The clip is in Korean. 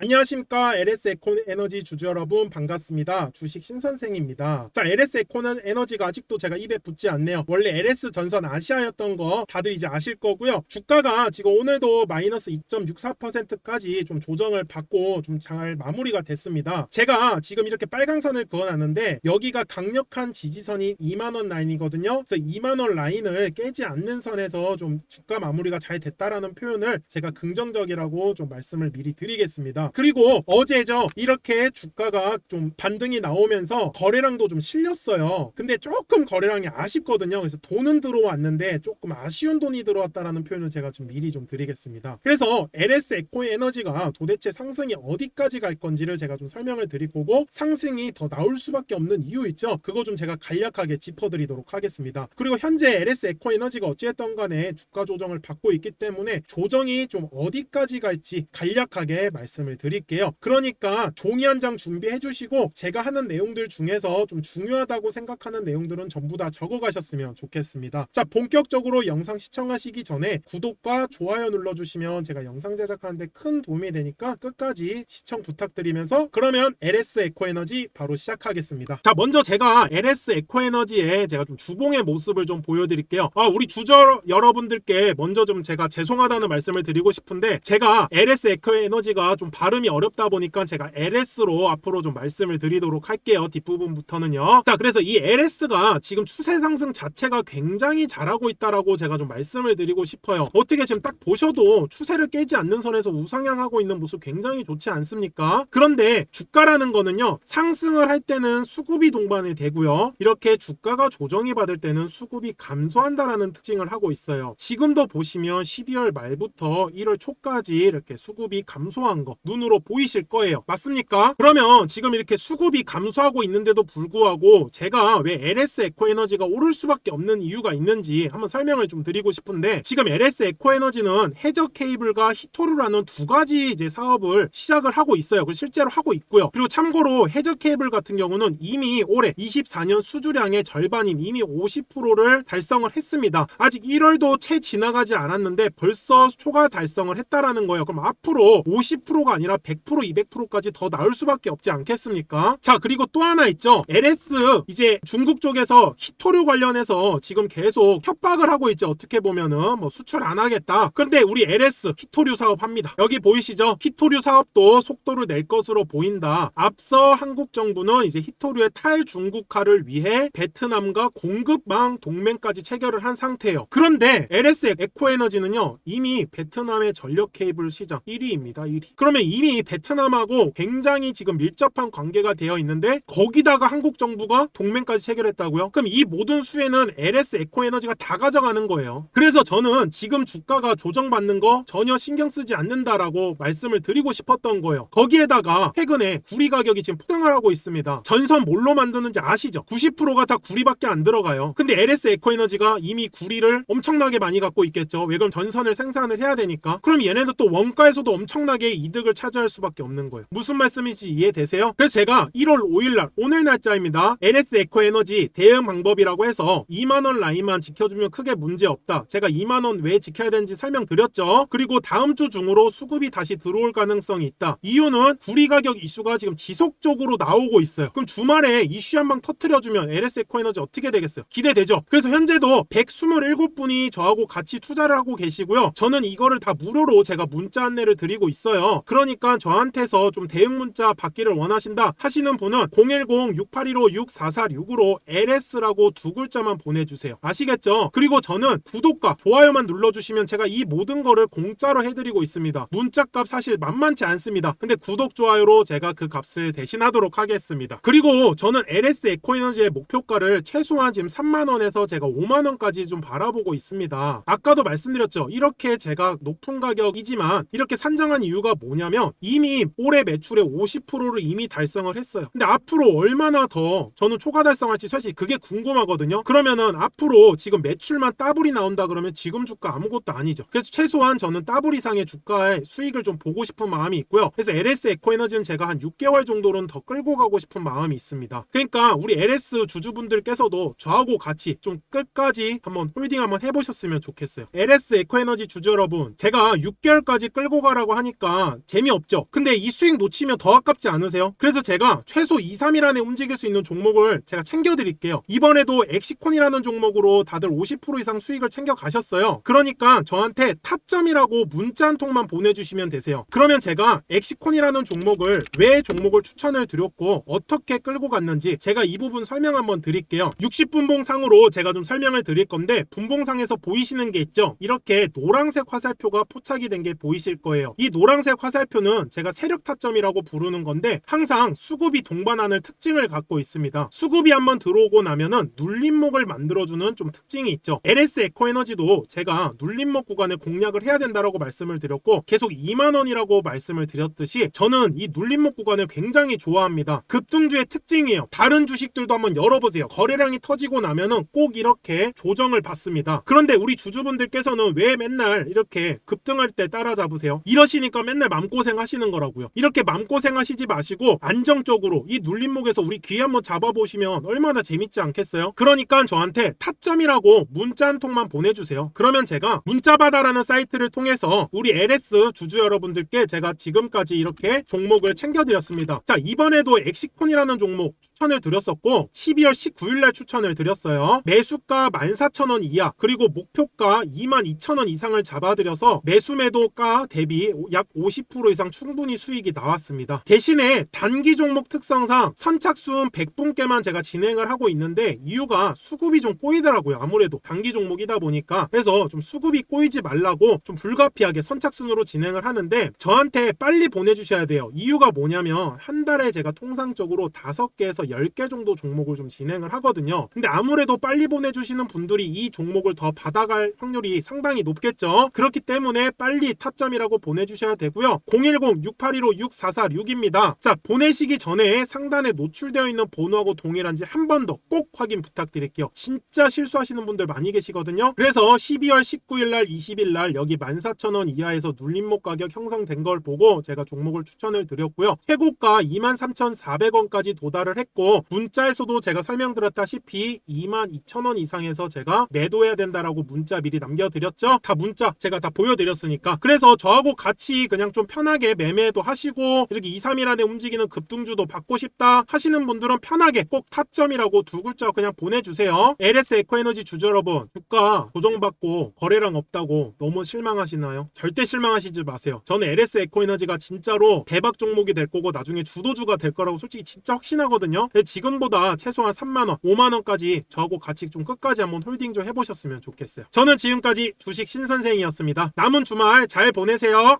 안녕하십니까. LS 에코 에너지 주주 여러분 반갑습니다. 주식 신선생입니다. 자 LS 에코는 에너지가 아직도 제가 입에 붙지 않네요. 원래 LS 전선 아시아였던 거 다들 이제 아실 거고요. 주가가 지금 오늘도 마이너스 2.64%까지 좀 조정을 받고 좀 잘 마무리가 됐습니다. 제가 지금 이렇게 빨강선을 그어놨는데 여기가 강력한 지지선인 2만원 라인이거든요. 그래서 2만원 라인을 깨지 않는 선에서 좀 주가 마무리가 잘 됐다라는 표현을 제가 긍정적이라고 좀 말씀을 미리 드리겠습니다 그리고 어제죠. 이렇게 주가가 좀 반등이 나오면서 거래량도 좀 실렸어요. 근데 조금 거래량이 아쉽거든요. 그래서 돈은 들어왔는데 조금 아쉬운 돈이 들어왔다라는 표현을 제가 좀 미리 좀 드리겠습니다. 그래서 LS 에코의 에너지가 도대체 상승이 어디까지 갈 건지를 제가 좀 설명을 드릴 거고 상승이 더 나올 수밖에 없는 이유 있죠. 그거 좀 제가 간략하게 짚어드리도록 하겠습니다. 그리고 현재 LS 에코 에너지가 어찌됐던 간에 주가 조정을 받고 있기 때문에 조정이 좀 어디까지 갈지 간략하게 말씀을 드릴게요. 그러니까 종이 한 장 준비해 주시고 제가 하는 내용들 중에서 좀 중요하다고 생각하는 내용들은 전부 다 적어 가셨으면 좋겠습니다. 자, 본격적으로 영상 시청하시기 전에 구독과 좋아요 눌러 주시면 제가 영상 제작하는데 큰 도움이 되니까 끝까지 시청 부탁드리면서 그러면 LS 에코에너지 바로 시작하겠습니다. 자, 먼저 제가 LS 에코에너지의 제가 좀 주봉의 모습을 좀 보여드릴게요. 아, 우리 주저 여러분들께 먼저 좀 제가 죄송하다는 말씀을 드리고 싶은데 제가 LS 에코에너지가 좀 발음이 어렵다 보니까 제가 LS로 앞으로 좀 말씀을 드리도록 할게요. 뒷부분부터는요. 자, 그래서 이 LS가 지금 추세 상승 자체가 굉장히 잘하고 있다라고 제가 좀 말씀을 드리고 싶어요. 어떻게 지금 딱 보셔도 추세를 깨지 않는 선에서 우상향하고 있는 모습 굉장히 좋지 않습니까? 그런데 주가라는 거는요. 상승을 할 때는 수급이 동반이 되고요. 이렇게 주가가 조정이 받을 때는 수급이 감소한다라는 특징을 하고 있어요. 지금도 보시면 12월 말부터 1월 초까지 이렇게 수급이 감소한 거 눈 으로 보이실 거예요. 맞습니까? 그러면 지금 이렇게 수급이 감소하고 있는데도 불구하고 제가 왜 LS 에코 에너지가 오를 수밖에 없는 이유가 있는지 한번 설명을 좀 드리고 싶은데 지금 LS 에코 에너지는 해저 케이블과 히토루라는 두 가지 이제 사업을 시작을 하고 있어요. 그리고 실제로 하고 있고요. 그리고 참고로 해저 케이블 같은 경우는 이미 올해 24년 수주량의 절반인 이미 50%를 달성을 했습니다. 아직 1월도 채 지나가지 않았는데 벌써 초과 달성을 했다라는 거예요. 그럼 앞으로 50%가 아니라 100% 200%까지 더 나올 수밖에 없지 않겠습니까? 자, 그리고 또 하나 있죠. LS 이제 중국 쪽에서 히토류 관련해서 지금 계속 협박을 하고 있죠. 어떻게 보면은 뭐 수출 안 하겠다. 그런데 우리 LS 히토류 사업 합니다. 여기 보이시죠? 히토류 사업도 속도를 낼 것으로 보인다. 앞서 한국 정부는 이제 히토류의 탈중국화를 위해 베트남과 공급망 동맹까지 체결을 한 상태예요. 그런데 LS 에코에너지는요. 이미 베트남의 전력 케이블 시장 1위입니다. 1위. 그러면 이미 베트남하고 굉장히 지금 밀접한 관계가 되어 있는데 거기다가 한국 정부가 동맹까지 체결했다고요? 그럼 이 모든 수혜는 LS 에코에너지가 다 가져가는 거예요. 그래서 저는 지금 주가가 조정받는 거 전혀 신경 쓰지 않는다라고 말씀을 드리고 싶었던 거예요. 거기에다가 최근에 구리 가격이 지금 폭등을 하고 있습니다. 전선 뭘로 만드는지 아시죠? 90%가 다 구리밖에 안 들어가요. 근데 LS 에코에너지가 이미 구리를 엄청나게 많이 갖고 있겠죠. 왜 그럼 전선을 생산을 해야 되니까. 그럼 얘네도 또 원가에서도 엄청나게 이득을 차지할 수밖에 없는 거예요. 무슨 말씀인지 이해되세요? 그래서 제가 1월 5일 날 오늘 날짜입니다. LS 에코에너지 대응 방법이라고 해서 2만 원 라인만 지켜주면 크게 문제 없다. 제가 2만 원 왜 지켜야 되는지 설명드렸죠. 그리고 다음 주 중으로 수급이 다시 들어올 가능성이 있다. 이유는 구리 가격 이슈가 지금 지속적으로 나오고 있어요. 그럼 주말에 이슈 한 방 터트려주면 LS 에코에너지 어떻게 되겠어요? 기대되죠? 그래서 현재도 127분이 저하고 같이 투자를 하고 계시고요. 저는 이거를 다 무료로 제가 문자 안내를 드리고 있어요. 그러니 까 저한테서 좀 대응 문자 받기를 원하신다 하시는 분은 010-6815-6446으로 LS라고 두 글자만 보내주세요. 아시겠죠? 그리고 저는 구독과 좋아요만 눌러주시면 제가 이 모든 거를 공짜로 해드리고 있습니다. 문자값 사실 만만치 않습니다. 근데 구독, 좋아요로 제가 그 값을 대신하도록 하겠습니다. 그리고 저는 LS 에코에너지의 목표가를 최소한 지금 3만원에서 제가 5만원까지 좀 바라보고 있습니다. 아까도 말씀드렸죠. 이렇게 제가 높은 가격이지만 이렇게 산정한 이유가 뭐냐면 이미 올해 매출의 50%를 이미 달성을 했어요. 근데 앞으로 얼마나 더 저는 초과 달성할지 사실 그게 궁금하거든요. 그러면은 앞으로 지금 매출만 따블이 나온다 그러면 지금 주가 아무것도 아니죠. 그래서 최소한 저는 따블 이상의 주가의 수익을 좀 보고 싶은 마음이 있고요. 그래서 LS 에코에너지는 제가 한 6개월 정도는 더 끌고 가고 싶은 마음이 있습니다. 그러니까 우리 LS 주주분들께서도 저하고 같이 좀 끝까지 한번 홀딩 한번 해보셨으면 좋겠어요. LS 에코에너지 주주 여러분, 제가 6개월까지 끌고 가라고 하니까 재미 의미 없죠. 근데 이 수익 놓치면 더 아깝지 않으세요? 그래서 제가 최소 2, 3일 안에 움직일 수 있는 종목을 제가 챙겨드릴게요. 이번에도 엑시콘이라는 종목으로 다들 50% 이상 수익을 챙겨 가셨어요. 그러니까 저한테 타점이라고 문자 한 통만 보내주시면 되세요. 그러면 제가 엑시콘이라는 종목을 왜 종목을 추천을 드렸고 어떻게 끌고 갔는지 제가 이 부분 설명 한번 드릴게요. 60분봉 상으로 제가 좀 설명을 드릴 건데 분봉상에서 보이시는 게 있죠. 이렇게 노란색 화살표가 포착이 된 게 보이실 거예요. 이 노란색 화살표 는 제가 세력 타점이라고 부르는 건데 항상 수급이 동반하는 특징을 갖고 있습니다. 수급이 한번 들어오고 나면은 눌림목을 만들어주는 좀 특징이 있죠. LS 에코에너지도 제가 눌림목 구간을 공략을 해야 된다라고 말씀을 드렸고 계속 2만 원이라고 말씀을 드렸듯이 저는 이 눌림목 구간을 굉장히 좋아합니다. 급등주의 특징이에요. 다른 주식들도 한번 열어보세요. 거래량이 터지고 나면은 꼭 이렇게 조정을 받습니다. 그런데 우리 주주분들께서는 왜 맨날 이렇게 급등할 때 따라잡으세요? 이러시니까 맨날 맘고생 하시는 거라고요. 이렇게 맘고생 하시지 마시고 안정적으로 이 눌림목에서 우리 귀 한번 잡아보시면 얼마나 재밌지 않겠어요? 그러니까 저한테 타점이라고 문자 한 통만 보내주세요. 그러면 제가 문자바다라는 사이트를 통해서 우리 LS 주주 여러분들께 제가 지금까지 이렇게 종목을 챙겨드렸습니다. 자, 이번에도 엑시콘이라는 종목 추천을 드렸었고 12월 19일 날 추천을 드렸어요. 매수가 14,000원 이하 그리고 목표가 22,000원 이상을 잡아드려서 매수 매도가 대비 약 50% 이상 충분히 수익이 나왔습니다. 대신에 단기 종목 특성상 선착순 100분께만 제가 진행을 하고 있는데 이유가 수급이 좀 꼬이더라고요. 아무래도 단기 종목이다 보니까 그래서 좀 수급이 꼬이지 말라고 좀 불가피하게 선착순으로 진행을 하는데 저한테 빨리 보내주셔야 돼요. 이유가 뭐냐면 한 달에 제가 통상적으로 5개에서 10개 정도 종목을 좀 진행을 하거든요. 근데 아무래도 빨리 보내주시는 분들이 이 종목을 더 받아갈 확률이 상당히 높겠죠. 그렇기 때문에 빨리 타점이라고 보내주셔야 되고요. 010-6815-6446입니다. 자, 보내시기 전에 상단에 노출되어 있는 번호하고 동일한지 한 번 더 꼭 확인 부탁드릴게요. 진짜 실수하시는 분들 많이 계시거든요. 그래서 12월 19일 날, 20일 날 여기 14,000원 이하에서 눌림목 가격 형성된 걸 보고 제가 종목을 추천을 드렸고요. 최고가 23,400원까지 도달을 했고 문자에서도 제가 설명드렸다시피 22,000원 이상에서 제가 매도해야 된다라고 문자 미리 남겨드렸죠. 다 문자 제가 다 보여드렸으니까 그래서 저하고 같이 그냥 좀 편하게 매매도 하시고 이렇게 2, 3일 안에 움직이는 급등주도 받고 싶다 하시는 분들은 편하게 꼭 타점이라고 두 글자 그냥 보내주세요. LS 에코에너지 주주 여러분 주가 조정받고 거래량 없다고 너무 실망하시나요? 절대 실망하시지 마세요. 저는 LS 에코에너지가 진짜로 대박 종목이 될 거고 나중에 주도주가 될 거라고 솔직히 진짜 확신하거든요. 근데 지금보다 최소한 3만원, 5만원까지 저하고 같이 좀 끝까지 한번 홀딩 좀 해보셨으면 좋겠어요. 저는 지금까지 주식 신선생이었습니다. 남은 주말 잘 보내세요.